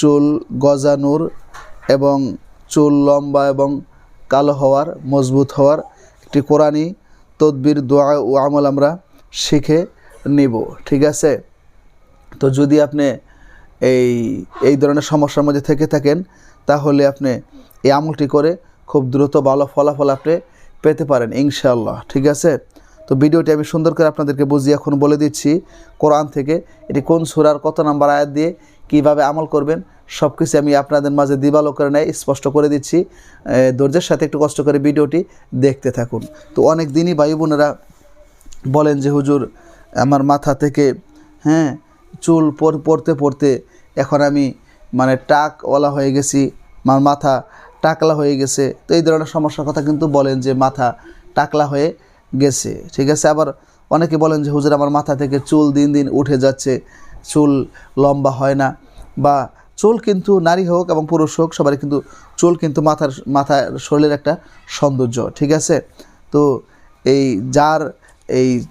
চুল গজানোর এবং চুল লম্বা এবং কালো হওয়ার, মজবুত হওয়ার একটি কোরআনি তদবির, দোয়া ও আমল আমরা শিখে নিব, ঠিক আছে? তো যদি আপনি এই এই ধরনের সমস্যার মধ্যে থেকে থাকেন, তাহলে আপনি এই আমলটি করে খুব দ্রুত ভালো ফলাফল আপনি পেতে পারেন, ইনশাআল্লাহ, ঠিক আছে? তো ভিডিওটি আমি সুন্দর করে আপনাদেরকে বুঝিয়ে এখন বলে দিচ্ছি, কোরআন থেকে এটি কোন সুরার কত নাম্বার আয়াত দিয়ে কীভাবে আমল করবেন সব কিছু আমি আপনাদের মাঝে দিবালো করে নেয়, স্পষ্ট করে দিচ্ছি। ধৈর্যের সাথে একটু কষ্ট করে ভিডিওটি দেখতে থাকুন। তো অনেক দিনই ভাই বোনেরা বলেন যে, হুজুর, আমার মাথা থেকে হ্যাঁ চুল পড়তে পড়তে এখন আমি মানে টাকওয়ালা হয়ে গেছি, আমার মাথা টাকলা হয়ে গেছে। তো এই ধরনের সমস্যার কথা কিন্তু বলেন যে, মাথা টাকলা হয়ে গেছে। ঠিক আছে? আবার অনেকে বলেন যে, হুজুর, আমার মাথা থেকে চুল দিন দিন উঠে যাচ্ছে। চুল লম্বা হয় না। বা চুল কিন্তু নারী হোক এবং পুরুষ হোক, সবারই কিন্তু চুল কিন্তু মাথার মাথার শরীরের একটা সৌন্দর্য। ঠিক আছে? তো এই যার এই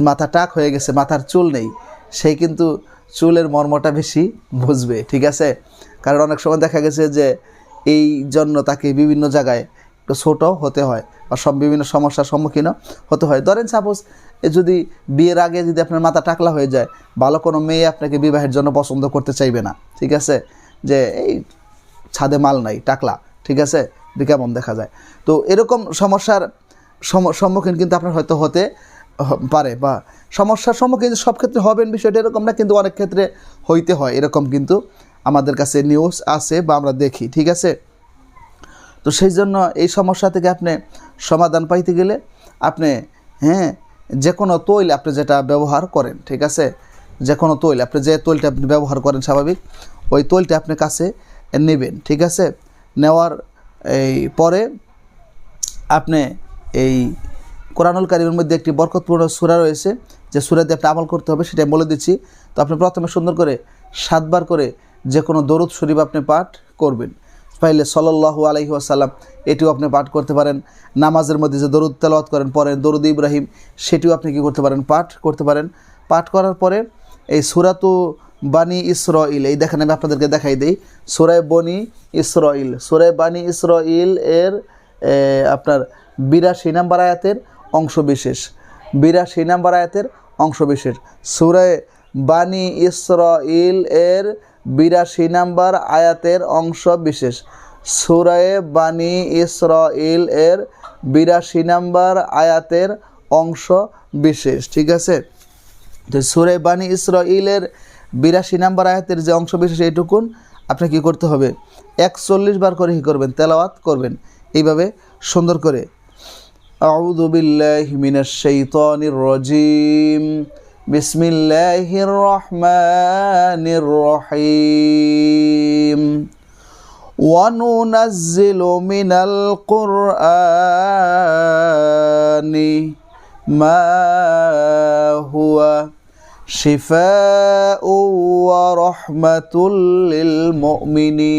মাথা টাক হয়ে গেছে, মাথার চুল নেই সেই কিন্তু চুলের মর্মটা বেশি বুঝবে। ঠিক আছে? কারণ অনেক সময় দেখা গেছে যে, এই জন্য তাকে বিভিন্ন জায়গায় ছোটো হতে হয় বা সব বিভিন্ন সমস্যার সম্মুখীন হতে হয়। ধরেন সাপোজ যদি বিয়ের আগে যদি আপনার মাথা টাকলা হয়ে যায়, ভালো কোনো মেয়ে আপনাকে বিবাহের জন্য পছন্দ করতে চাইবে না, ঠিক আছে? যে এই ছাদে মাল নাই, টাকলা, ঠিক আছে? কেমন দেখা যায়? তো এরকম সমস্যার সম- সম্মুখীন কিন্তু আপনার হয়তো হতে পারে বা সমস্যার সম্মুখীন সব ক্ষেত্রে হবেন বিষয়টা এরকম না, কিন্তু অনেক ক্ষেত্রে হইতে হয়। এরকম কিন্তু আমাদের কাছে নিউজ আছে বা আমরা দেখি, ঠিক আছে? তো সেই জন্য এই সমস্যা থেকে আপনি সমাধান পাইতে গেলে আপনি হ্যাঁ যে কোনো তৈল আপনি যেটা ব্যবহার করেন, ঠিক আছে? যে কোনো তৈল, আপনি যে তৈলটা আপনি ব্যবহার করেন স্বাভাবিক, ওই তৈলটা আপনি কাছে নেবেন, ঠিক আছে? নেওয়ার এই পরে আপনি এই কোরআনুল কারিমের মধ্যে একটি বরকতপূর্ণ সুরা রয়েছে, যে সুরা দিয়ে আপনি আমল করতে হবে সেটা বলে দিচ্ছি। তো আপনি প্রথমে সুন্দর করে সাতবার করে যে কোনো দরুদ শরীফ আপনি পাঠ করবেন। পাইলে সল্লাহু আলহি আসাল্লাম এটিও আপনি পাঠ করতে পারেন। নামাজের মধ্যে যে দরুদ তেলাওয়াত করেন পরে দরুদ ইব্রাহিম, সেটিও আপনি কী করতে পারেন? পাঠ করতে পারেন। পাঠ করার পরে এই সুরাতু বানি ইসরাইল এই দেখেন আমি আপনাদেরকে দেখাই দিই। সুরায় বনি ইসরাইল সুরায় বানি ইসরাইল এর আপনার বিরাশি নাম্বার আয়াতের অংশ বিশেষ। বিরাশি নাম্বার আয়াতের অংশ বিশেষ। সুরায় বানি ইসরাইল এর বিরাশি নাম্বার আয়াতের অংশ বিশেষ। সুরায়ে বানি ইসরাইল এর বিরাশি নাম্বার আয়াতের অংশ বিশেষ, ঠিক আছে? তো সুরে বানি ইসরাইলের বিরাশি নাম্বার আয়াতের যে অংশ বিশেষ এইটুকুন আপনি কী করতে হবে? একচল্লিশ বার করে কী করবেন, তেলাওয়াত করবেন। এইভাবে সুন্দর করে। আউদুবিল্লাহ মিনাশ শাইতানির রজিম। بسم الله الرحمن الرحيم وننزل من القرآن ما هو شفاء ورحمة للمؤمنين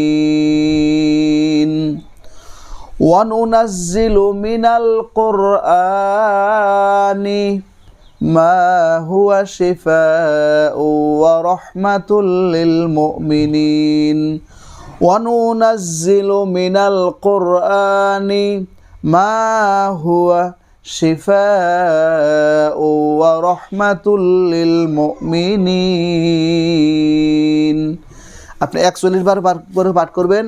وننزل من القرآن ما هو شفاء ورحمة للمؤمنين وننزل من القرآن ما هو شفاء ورحمة للمؤمنين আপনি একচল্লিশ বার বার করে পাঠ করবেন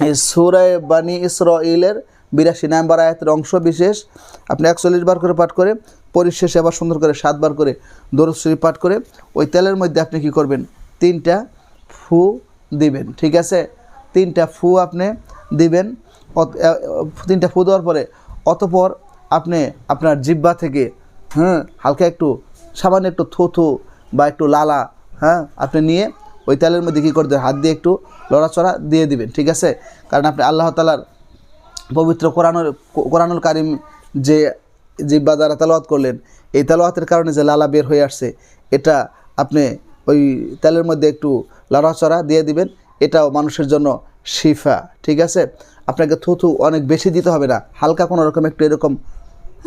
এই সুরায় বানি ইসরাইলের বিরাশি নাম্বার আয়াতের অংশ বিশেষ আপনি একচল্লিশ বার করে পাঠ করে পরিশেষে আবার সুন্দর করে সাতবার করে দরুদ শরীফ পাঠ করে ওই তেলের মধ্যে আপনি কি করবেন? তিনটা ফু দিবেন, ঠিক আছে? তিনটা ফু আপনি দিবেন তিনটা ফু দেওয়ার পরে অতপর আপনি আপনার জিব্বা থেকে হ্যাঁ হালকা একটু সামান্য একটু থু থু বা একটু লালা হ্যাঁ আপনি নিয়ে ওই তেলের মধ্যে কী করে দেবেন হাত দিয়ে একটু লড়াচড়া দিয়ে দিবেন, ঠিক আছে? কারণ আপনি আল্লাহ তালার পবিত্র কোরআনুল কোরআনুল কারিম যে জিব্বা দ্বারা তেলাওয়াত করলেন, এই তেলাওয়াতের কারণে যে লালা বের হয়ে আসছে, এটা আপনি ওই তেলের মধ্যে একটু লড়াচড়া দিয়ে দিবেন, এটাও মানুষের জন্য শিফা, ঠিক আছে? আপনাকে থুথু অনেক বেশি দিতে হবে না, হালকা কোনো রকম একটু এরকম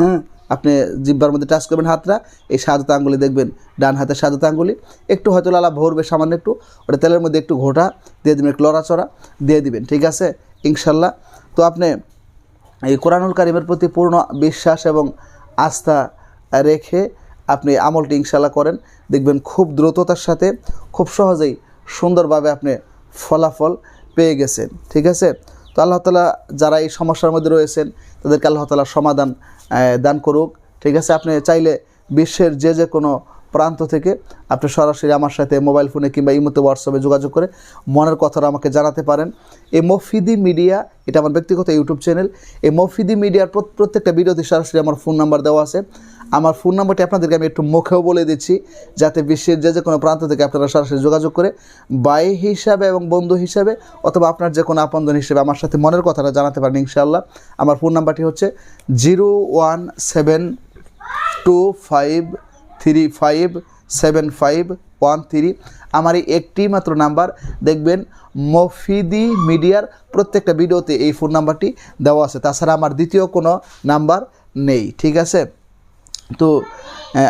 হ্যাঁ? আপনি জিব্বার মধ্যে টাচ করবেন হাতটা, এই সাজাতে আঙ্গুলি দেখবেন, ডান হাতের সাজাতে আঙ্গুলি একটু হয়তো লালা ভরবে সামান্য একটু, ওটা তেলের মধ্যে একটু ঘোটা, দিয়ে দিবেন একটু লড়াচড়া, দিয়ে দিবেন, ঠিক আছে? ইনশাল্লাহ। তো আপনি এই কোরআনুল কারিমের প্রতি পূর্ণ বিশ্বাস এবং আস্থা রেখে আপনি আমলটি ইনশাল্লাহ করেন। দেখবেন খুব দ্রুততার সাথে খুব সহজেই সুন্দরভাবে আপনি ফলাফল পেয়ে গেছেন। ঠিক আছে? তো আল্লাহ তালা যারা এই সমস্যার মধ্যে রয়েছেন, তাদেরকে আল্লাহ তালা সমাধান দান করুক। ঠিক আছে? আপনি চাইলে বিশ্বের যে যে কোনো প্রান্ত থেকে আপনি সরাসরি আমার সাথে মোবাইল ফোনে কিংবা ইমোতে হোয়াটসঅ্যাপে যোগাযোগ করে মনের কথাটা আমাকে জানাতে পারেন। এই মফিদি মিডিয়া, এটা আমার ব্যক্তিগত ইউটিউব চ্যানেল এই মফিদি মিডিয়ার প্রত্যেকটা ভিডিওতে সরাসরি আমার ফোন নাম্বার দেওয়া আছে। আমার ফোন নাম্বারটি আপনাদেরকে আমি একটু মুখেও বলে দিচ্ছি, যাতে বিশ্বের যে যে কোনো প্রান্ত থেকে আপনারা সরাসরি যোগাযোগ করে বাই হিসাবে এবং বন্ধু হিসাবে অথবা আপনার যে কোনো আপনজন হিসেবে আমার সাথে মনের কথাটা জানাতে পারেন ইনশাআল্লাহ। আমার ফোন নাম্বারটি হচ্ছে zero one seven two five three five seven five one three আমার এই একটি মাত্র নাম্বার, দেখবেন মফিদি মিডিয়ার প্রত্যেকটা ভিডিওতে এই ফোন নাম্বারটি দেওয়া আছে। তাছাড়া আমার দ্বিতীয় কোনো নাম্বার নেই, ঠিক আছে? তো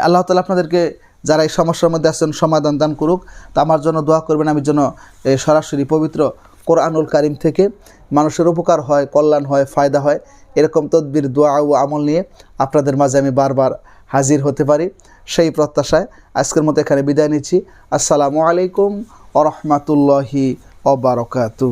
আল্লাহ তালা আপনাদেরকে যারা এই সমস্যার মধ্যে আছেন সমাধান দান করুক। তা আমার জন্য দোয়া করবেন, আমি যেন সরাসরি পবিত্র কোরআনুল কারিম থেকে মানুষের উপকার হয়, কল্যাণ হয়, ফায়দা হয়, এরকম তদবির, দোয়া ও আমল নিয়ে আপনাদের মাঝে আমি বারবার হাজির হতে পারি। সেই প্রত্যাশায় আজকের মতো এখানে বিদায় নিচ্ছি। আসসালামু আলাইকুম আ রহমতুল্লাহি অবরকাতু